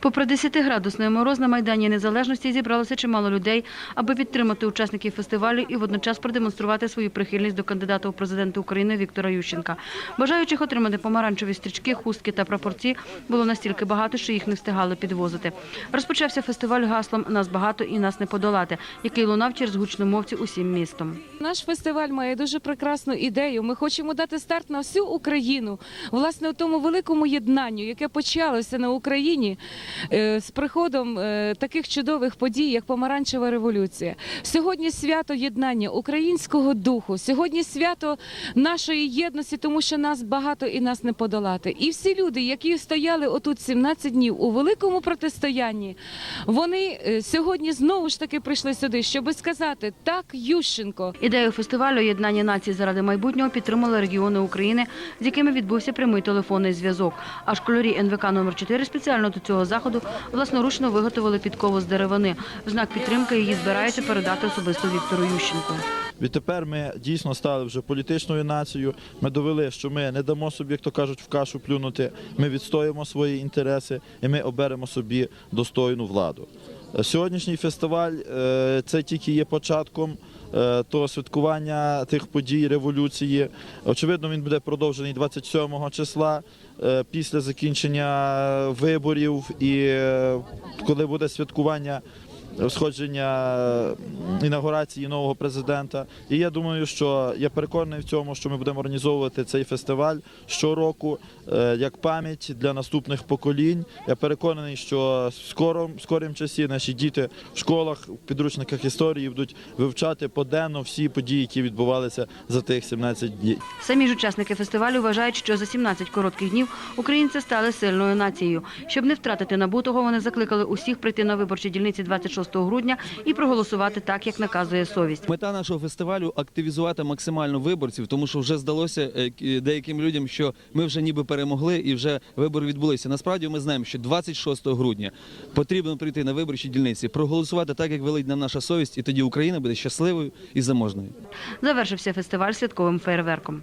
Попри 10-градусний мороз на Майдані Незалежності зібралося чимало людей, аби підтримати учасників фестивалю і водночас продемонструвати свою прихильність до кандидата у президенти України Віктора Ющенка. Бажаючих отримати помаранчеві стрічки, хустки та прапорці було настільки багато, що їх не встигали підвозити. Розпочався фестиваль гаслом «Нас багато і нас не подолати», який лунав через гучномовців усім містом. Наш фестиваль має дуже прекрасну ідею. Ми хочемо дати старт на всю Україну, власне, у тому великому єднанню, яке почалося на Україні з приходом е, таких чудових подій, як помаранчева революція. Сьогодні свято єднання українського духу. Сьогодні свято нашої єдності, тому що нас багато і нас не подолати. І всі люди, які стояли отут 17 днів у великому протистоянні, вони е, сьогодні знову ж таки прийшли сюди, щоби сказати так, Ющенко. Ідею фестивалю «Єднання націй заради майбутнього» підтримали регіони України, з якими відбувся прямий телефонний зв'язок. А школярі НВК номер 4 спеціально до цього заходу власноручно виготовили підкову з деревини. В знак підтримки її збираються передати особисто Віктору Ющенку. Відтепер ми дійсно стали вже політичною нацією. Ми довели, що ми не дамо собі, як то кажуть, в кашу плюнути. Ми відстоїмо свої інтереси і ми оберемо собі достойну владу. Сьогоднішній фестиваль е, це тільки є початком. Е, Того святкування тих подій революції. Очевидно, він буде продовжений 27 числа е, після закінчення виборів і е, коли буде святкування сходження інаугурації нового президента. І я думаю, що я переконаний в цьому, що ми будемо організовувати цей фестиваль щороку е, як пам'ять для наступних поколінь. Я переконаний, що скором, скорім часі наші діти в школах, в підручниках історії будуть вивчати поденно всі події, які відбувалися за тих 17 днів. Самі ж учасники фестивалю вважають, що за 17 коротких днів українці стали сильною нацією. Щоб не втратити набутого, вони закликали усіх прийти на виборчі дільниці 26 грудня і проголосувати так, як наказує совість. Мета нашого фестивалю активізувати максимально виборців, тому що вже здалося е, деяким людям, що ми вже ніби перемогли і вже вибори відбулися. Насправді ми знаємо, що 26 грудня потрібно прийти на виборчі дільниці, проголосувати так, як велить нам наша совість, і тоді Україна буде щасливою і заможною. Завершився фестиваль святковим фейерверком.